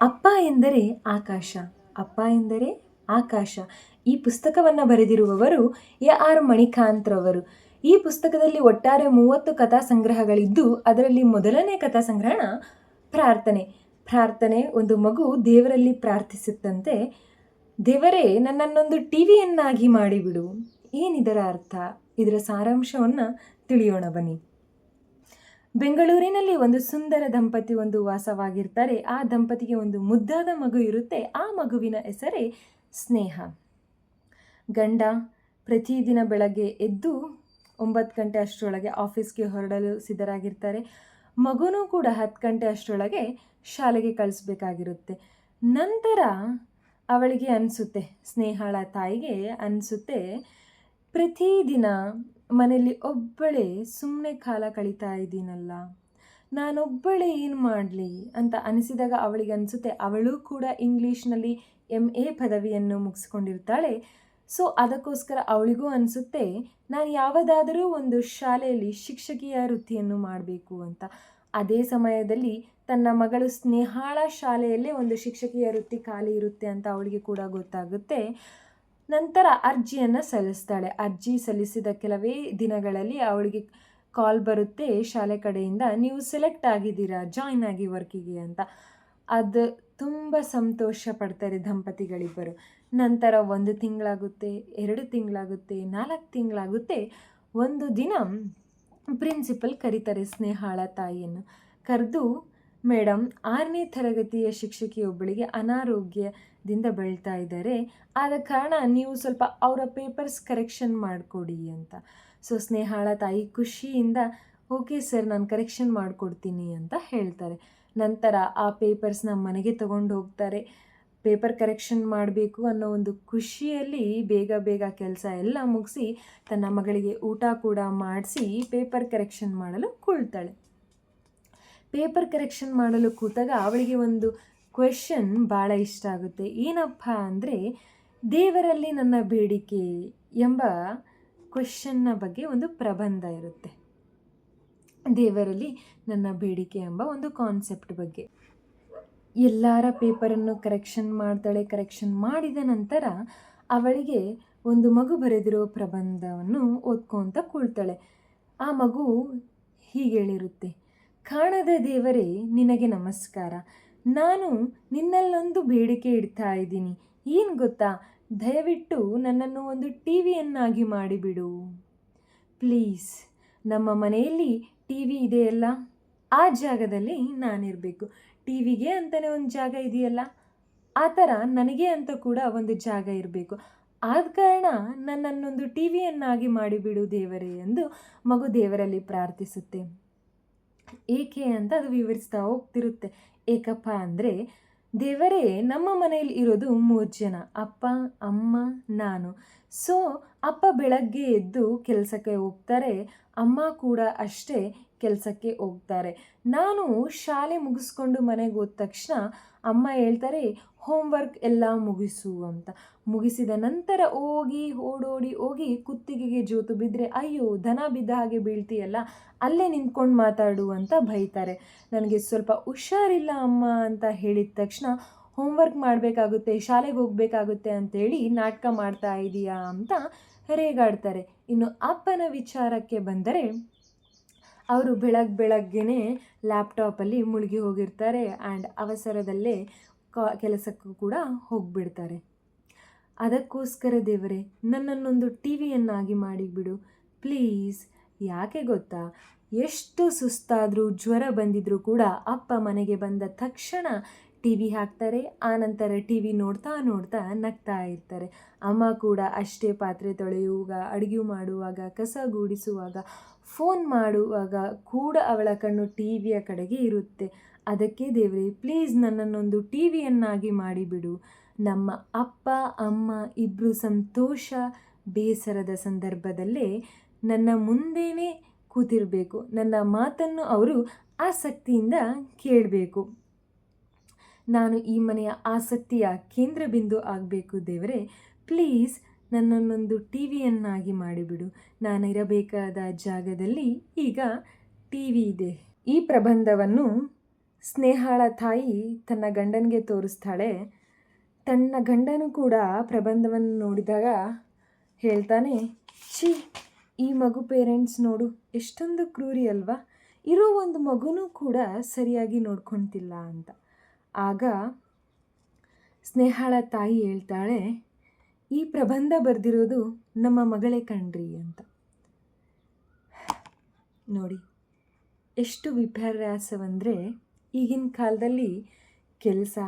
ಅಪ್ಪ ಎಂದರೆ ಆಕಾಶ, ಅಪ್ಪ ಎಂದರೆ ಆಕಾಶ. ಈ ಪುಸ್ತಕವನ್ನು ಬರೆದಿರುವವರು ಎ ಆರ್ ಮಣಿಕಾಂತ್ರವರು. ಈ ಪುಸ್ತಕದಲ್ಲಿ ಒಟ್ಟಾರೆ ಮೂವತ್ತು ಕಥಾ ಸಂಗ್ರಹಗಳಿದ್ದು ಅದರಲ್ಲಿ ಮೊದಲನೇ ಕಥಾ ಸಂಗ್ರಹಣ ಪ್ರಾರ್ಥನೆ. ಪ್ರಾರ್ಥನೆ, ಒಂದು ಮಗು ದೇವರಲ್ಲಿ ಪ್ರಾರ್ಥಿಸುತ್ತಂತೆ, ದೇವರೇ, ನನ್ನನ್ನೊಂದು ಟಿ ವಿಯನ್ನಾಗಿ ಮಾಡಿಬಿಡು. ಏನಿದರ ಅರ್ಥ? ಇದರ ಸಾರಾಂಶವನ್ನು ತಿಳಿಯೋಣ ಬನ್ನಿ. ಬೆಂಗಳೂರಿನಲ್ಲಿ ಒಂದು ಸುಂದರ ದಂಪತಿ ಒಂದು ವಾಸವಾಗಿರ್ತಾರೆ. ಆ ದಂಪತಿಗೆ ಒಂದು ಮುದ್ದಾದ ಮಗು ಇರುತ್ತೆ. ಆ ಮಗುವಿನ ಹೆಸರೇ ಸ್ನೇಹ. ಗಂಡ ಪ್ರತಿದಿನ ಬೆಳಗ್ಗೆ ಎದ್ದು ಒಂಬತ್ತು ಗಂಟೆ ಅಷ್ಟರೊಳಗೆ ಆಫೀಸ್ಗೆ ಹೊರಡಲು ಸಿದ್ಧರಾಗಿರ್ತಾರೆ. ಮಗುನೂ ಕೂಡ ಹತ್ತು ಗಂಟೆ ಅಷ್ಟರೊಳಗೆ ಶಾಲೆಗೆ ಕಳಿಸ್ಬೇಕಾಗಿರುತ್ತೆ. ನಂತರ ಅವಳಿಗೆ ಅನಿಸುತ್ತೆ, ಸ್ನೇಹಳ ತಾಯಿಗೆ ಅನಿಸುತ್ತೆ, ಪ್ರತಿದಿನ ಮನೆಯಲ್ಲಿ ಒಬ್ಬಳೇ ಸುಮ್ಮನೆ ಕಾಲ ಕಳೀತಾ ಇದ್ದೀನಲ್ಲ. ನಾನೊಬ್ಬಳೇ ಏನು ಮಾಡಲಿ ಅಂತ ಅನಿಸಿದಾಗ ಅವಳಿಗೆ ಅನಿಸುತ್ತೆ ಅವಳು ಕೂಡ ಇಂಗ್ಲೀಷ್ನಲ್ಲಿ ಎಂ ಎ ಪದವಿಯನ್ನು ಮುಗಿಸ್ಕೊಂಡಿರ್ತಾಳೆ. ಸೊ ಅದಕ್ಕೋಸ್ಕರ ಅವಳಿಗೂ ಅನಿಸುತ್ತೆ ನಾನು ಯಾವುದಾದರೂ ಒಂದು ಶಾಲೆಯಲ್ಲಿ ಶಿಕ್ಷಕಿಯ ವೃತ್ತಿಯನ್ನು ಮಾಡಬೇಕು ಅಂತ. ಅದೇ ಸಮಯದಲ್ಲಿ ತನ್ನ ಮಗಳು ಸ್ನೇಹಾಳ ಶಾಲೆಯಲ್ಲೇ ಒಂದು ಶಿಕ್ಷಕಿಯ ವೃತ್ತಿ ಖಾಲಿ ಇರುತ್ತೆ ಅಂತ ಅವಳಿಗೆ ಕೂಡ ಗೊತ್ತಾಗುತ್ತೆ. ನಂತರ ಅರ್ಜಿಯನ್ನು ಸಲ್ಲಿಸ್ತಾಳೆ. ಅರ್ಜಿ ಸಲ್ಲಿಸಿದ ಕೆಲವೇ ದಿನಗಳಲ್ಲಿ ಅವಳಿಗೆ ಕಾಲ್ ಬರುತ್ತೆ, ಶಾಲೆ ಕಡೆಯಿಂದ. ನೀವು ಸೆಲೆಕ್ಟ್ ಆಗಿದ್ದೀರಾ? ಜಾಯ್ನ್ ಆಗಿ ವರ್ಕಿಗೆ ಅಂತ. ಅದು ತುಂಬ ಸಂತೋಷ ಪಡ್ತಾರೆ ದಂಪತಿಗಳಿಬ್ಬರು. ನಂತರ ಒಂದು ತಿಂಗಳಾಗುತ್ತೆ, ಎರಡು ತಿಂಗಳಾಗುತ್ತೆ, ನಾಲ್ಕು ತಿಂಗಳಾಗುತ್ತೆ. ಒಂದು ದಿನ ಪ್ರಿನ್ಸಿಪಲ್ ಕರೀತಾರೆ ಸ್ನೇಹಾಳ ತಾಯಿಯನ್ನು. ಕರೆದು ಮೇಡಮ್ ಆರನೇ ತರಗತಿಯ ಶಿಕ್ಷಕಿಯೊಬ್ಬಳಿಗೆ ಅನಾರೋಗ್ಯದಿಂದ ಬಳಲ್ತಾ ಇದ್ದಾರೆ. ಆದ ಕಾರಣ ನೀವು ಸ್ವಲ್ಪ ಅವರ ಪೇಪರ್ಸ್ ಕರೆಕ್ಷನ್ ಮಾಡಿಕೊಡಿ ಅಂತ. ಸೊ ಸ್ನೇಹಾಳ ತಾಯಿ ಖುಷಿಯಿಂದ, ಓಕೆ ಸರ್, ನಾನು ಕರೆಕ್ಷನ್ ಮಾಡಿಕೊಡ್ತೀನಿ ಅಂತ ಹೇಳ್ತಾರೆ. ನಂತರ ಆ ಪೇಪರ್ಸ್ನ ಮನೆಗೆ ತಗೊಂಡು ಹೋಗ್ತಾರೆ. ಪೇಪರ್ ಕರೆಕ್ಷನ್ ಮಾಡಬೇಕು ಅನ್ನೋ ಒಂದು ಖುಷಿಯಲ್ಲಿ ಬೇಗ ಬೇಗ ಕೆಲಸ ಎಲ್ಲ ಮುಗಿಸಿ, ತನ್ನ ಮಗಳಿಗೆ ಊಟ ಕೂಡ ಮಾಡಿಸಿ, ಪೇಪರ್ ಕರೆಕ್ಷನ್ ಮಾಡಲು ಕುಳ್ತಾಳೆ. ಪೇಪರ್ ಕರೆಕ್ಷನ್ ಮಾಡಲು ಕೂತಾಗ ಅವಳಿಗೆ ಒಂದು ಕ್ವೆಶನ್ ಭಾಳ ಇಷ್ಟ ಆಗುತ್ತೆ. ಏನಪ್ಪ ಅಂದರೆ, ದೇವರಲ್ಲಿ ನನ್ನ ಬೇಡಿಕೆ ಎಂಬ ಕ್ವೆಶನ್ನ ಬಗ್ಗೆ ಒಂದು ಪ್ರಬಂಧ ಇರುತ್ತೆ. ದೇವರಲ್ಲಿ ನನ್ನ ಬೇಡಿಕೆ ಎಂಬ ಒಂದು ಕಾನ್ಸೆಪ್ಟ್ ಬಗ್ಗೆ. ಎಲ್ಲರ ಪೇಪರನ್ನು ಕರೆಕ್ಷನ್ ಮಾಡ್ತಾಳೆ, ಕರೆಕ್ಷನ್ ಮಾಡಿದ ನಂತರ ಅವಳಿಗೆ ಒಂದು ಮಗು ಬರೆದಿರೋ ಪ್ರಬಂಧವನ್ನು ಓದ್ಕೊತ ಕೂಳ್ತಾಳೆ. ಆ ಮಗು ಹೀಗೆ ಹೇಳಿರುತ್ತೆ ಕಾಣದ ದೇವರೇ, ನಿನಗೆ ನಮಸ್ಕಾರ. ನಾನು ನಿನ್ನಲ್ಲೊಂದು ಬೇಡಿಕೆ ಇಡ್ತಾ ಇದ್ದೀನಿ. ಏನು ಗೊತ್ತಾ? ದಯವಿಟ್ಟು ನನ್ನನ್ನು ಒಂದು ಟಿ ವಿಯನ್ನಾಗಿ ಮಾಡಿಬಿಡು. ಪ್ಲೀಸ್, ನಮ್ಮ ಮನೆಯಲ್ಲಿ ಟಿ ವಿ ಇದೆಯಲ್ಲ ಆ ಜಾಗದಲ್ಲಿ ನಾನಿರಬೇಕು. ಟಿ ವಿಗೆ ಅಂತಲೇ ಒಂದು ಜಾಗ ಇದೆಯಲ್ಲ? ಆ ಥರ ನನಗೆ ಅಂತ ಕೂಡ ಒಂದು ಜಾಗ ಇರಬೇಕು. ಆದ ಕಾರಣ ನನ್ನನ್ನೊಂದು ಟಿ ವಿಯನ್ನಾಗಿ ಮಾಡಿಬಿಡು ದೇವರೇ ಎಂದು ಮಗು ದೇವರಲ್ಲಿ ಪ್ರಾರ್ಥಿಸುತ್ತೆ. ಏಕೆ ಅಂತ ಅದು ವಿವರಿಸ್ತಾ ಹೋಗ್ತಿರುತ್ತೆ. ಏಕಪ್ಪ ಅಂದರೆ, ದೇವರೇ, ನಮ್ಮ ಮನೆಯಲ್ಲಿ ಇರೋದು ಮೂರು ಜನ, ಅಪ್ಪ, ಅಮ್ಮ, ನಾನು. ಸೊ, ಅಪ್ಪ ಬೆಳಗ್ಗೆ ಎದ್ದು ಕೆಲಸಕ್ಕೆ ಹೋಗ್ತಾರೆ, ಅಮ್ಮ ಕೂಡ ಅಷ್ಟೇ ಕೆಲಸಕ್ಕೆ ಹೋಗ್ತಾರೆ. ನಾನು ಶಾಲೆ ಮುಗಿಸ್ಕೊಂಡು ಮನೆಗೆ ಹೋದ ತಕ್ಷಣ ಅಮ್ಮ ಹೇಳ್ತಾರೆ ಹೋಮ್ವರ್ಕ್ ಎಲ್ಲ ಮುಗಿಸು ಅಂತ. ಮುಗಿಸಿದ ನಂತರ ಹೋಗಿ, ಓಡೋಡಿ ಹೋಗಿ ಕುತ್ತಿಗೆಗೆ ಜೋತು ಬಿದ್ದರೆ ಅಯ್ಯೋ, ದನ ಬಿದ್ದ ಹಾಗೆ ಬೀಳ್ತೀಯಲ್ಲ, ಅಲ್ಲೇ ನಿಂತ್ಕೊಂಡು ಮಾತಾಡು ಅಂತ ಬೈತಾರೆ. ನನಗೆ ಸ್ವಲ್ಪ ಹುಷಾರಿಲ್ಲ ಅಮ್ಮ ಅಂತ ಹೇಳಿದ ತಕ್ಷಣ ಹೋಮ್ವರ್ಕ್ ಮಾಡಬೇಕಾಗುತ್ತೆ, ಶಾಲೆಗೆ ಹೋಗಬೇಕಾಗುತ್ತೆ ಅಂತೇಳಿ ನಾಟಕ ಮಾಡ್ತಾ ಇದೀಯಾ ಅಂತ ರೇಗಾಡ್ತಾರೆ. ಇನ್ನು ಅಪ್ಪನ ವಿಚಾರಕ್ಕೆ ಬಂದರೆ ಅವರು ಬೆಳಗ್ಗೆ ಬೆಳಗ್ಗೆನೇ ಲ್ಯಾಪ್ಟಾಪಲ್ಲಿ ಮುಳುಗಿ ಹೋಗಿರ್ತಾರೆ ಆ್ಯಂಡ್ ಅವಸರದಲ್ಲೇ ಕ ಕೆಲಸಕ್ಕೂ ಕೂಡ ಹೋಗಿಬಿಡ್ತಾರೆ. ಅದಕ್ಕೋಸ್ಕರ ದೇವರೇ, ನನ್ನನ್ನೊಂದು ಟಿ ವಿಯನ್ನಾಗಿ ಮಾಡಿಬಿಡು. ಪ್ಲೀಸ್, ಯಾಕೆ ಗೊತ್ತಾ? ಎಷ್ಟು ಸುಸ್ತಾದರೂ ಜ್ವರ ಬಂದಿದ್ರೂ ಕೂಡ ಅಪ್ಪ ಮನೆಗೆ ಬಂದ ತಕ್ಷಣ ಟಿ ವಿ ಹಾಕ್ತಾರೆ ಆನಂತರ ಟಿ ವಿ ನೋಡ್ತಾ ನೋಡ್ತಾ ನಗ್ತಾ ಇರ್ತಾರೆ. ಅಮ್ಮ ಕೂಡ ಅಷ್ಟೇ ಪಾತ್ರೆ ತೊಳೆಯುವಾಗ, ಅಡುಗೆ ಮಾಡುವಾಗ, ಕಸ ಗೂಡಿಸುವಾಗ, ಫೋನ್ ಮಾಡುವಾಗ ಕೂಡ ಅವಳ ಕಣ್ಣು ಟಿ ವಿಯ ಕಡೆಗೆ ಇರುತ್ತೆ. ಅದಕ್ಕೆ ದೇವರೇ ಪ್ಲೀಸ್ ನನ್ನನ್ನೊಂದು ಟಿ ವಿಯನ್ನಾಗಿ ಮಾಡಿಬಿಡು. ನಮ್ಮ ಅಪ್ಪ, ಅಮ್ಮ ಇಬ್ಬರು ಸಂತೋಷ ಬೇಸರದ ಸಂದರ್ಭದಲ್ಲೇ ನನ್ನ ಮುಂದೆನೇ ಕೂತಿರಬೇಕು. ನನ್ನ ಮಾತನ್ನು ಅವರು ಆಸಕ್ತಿಯಿಂದ ಕೇಳಬೇಕು. ನಾನು ಈ ಮನೆಯ ಆಸಕ್ತಿಯ ಕೇಂದ್ರ ಬಿಂದು ಆಗಬೇಕು ದೇವರೇ, ಪ್ಲೀಸ್ ನನ್ನನ್ನೊಂದು ಟಿ ವಿಯನ್ನಾಗಿ ಮಾಡಿಬಿಡು ನಾನಿರಬೇಕಾದ ಜಾಗದಲ್ಲಿ ಈಗ ಟಿ ವಿ ಇದೆ. ಈ ಪ್ರಬಂಧವನ್ನು ಸ್ನೇಹಾಳ ತಾಯಿ ತನ್ನ ಗಂಡನಿಗೆ ತೋರಿಸ್ತಾಳೆ. ತನ್ನ ಗಂಡನು ಕೂಡ ಪ್ರಬಂಧವನ್ನು ನೋಡಿದಾಗ ಹೇಳ್ತಾನೆ, ಛೀ, ಈ ಮಗು ಪೇರೆಂಟ್ಸ್ ನೋಡು, ಎಷ್ಟೊಂದು ಕ್ರೂರಿ ಅಲ್ವಾ? ಇರೋ ಒಂದು ಮಗುನೂ ಕೂಡ ಸರಿಯಾಗಿ ನೋಡ್ಕೊತಿಲ್ಲ ಅಂತ. ಆಗ ಸ್ನೇಹಾಳ ತಾಯಿ ಹೇಳ್ತಾಳೆ, ಈ ಪ್ರಬಂಧ ಬರೆದಿರೋದು ನಮ್ಮ ಮಗಳೇ ಕಣ್ರಿ ಅಂತ. ನೋಡಿ, ಎಷ್ಟು ವಿಪರ್ಯಾಸವಂದರೆ ಈಗಿನ ಕಾಲದಲ್ಲಿ ಕೆಲಸ,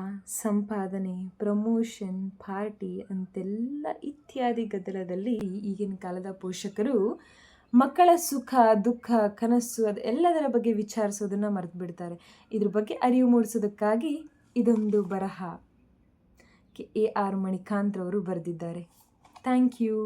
ಸಂಪಾದನೆ, ಪ್ರಮೋಷನ್, ಪಾರ್ಟಿ ಅಂತೆಲ್ಲ ಇತ್ಯಾದಿ ಗದ್ದಲದಲ್ಲಿ ಈಗಿನ ಕಾಲದ ಪೋಷಕರು ಮಕ್ಕಳ ಸುಖ, ದುಃಖ, ಕನಸು ಅದು ಎಲ್ಲದರ ಬಗ್ಗೆ ವಿಚಾರಿಸೋದನ್ನು ಮರೆತು ಬಿಡ್ತಾರೆ ಇದ್ರ ಬಗ್ಗೆ ಅರಿವು ಮೂಡಿಸೋದಕ್ಕಾಗಿ ಇದೊಂದು ಬರಹ. ಕೆ ಎ ಆರ್ ಮಣಿಕಾಂತ್ ಅವರು ಬರೆದಿದ್ದಾರೆ. Thank you.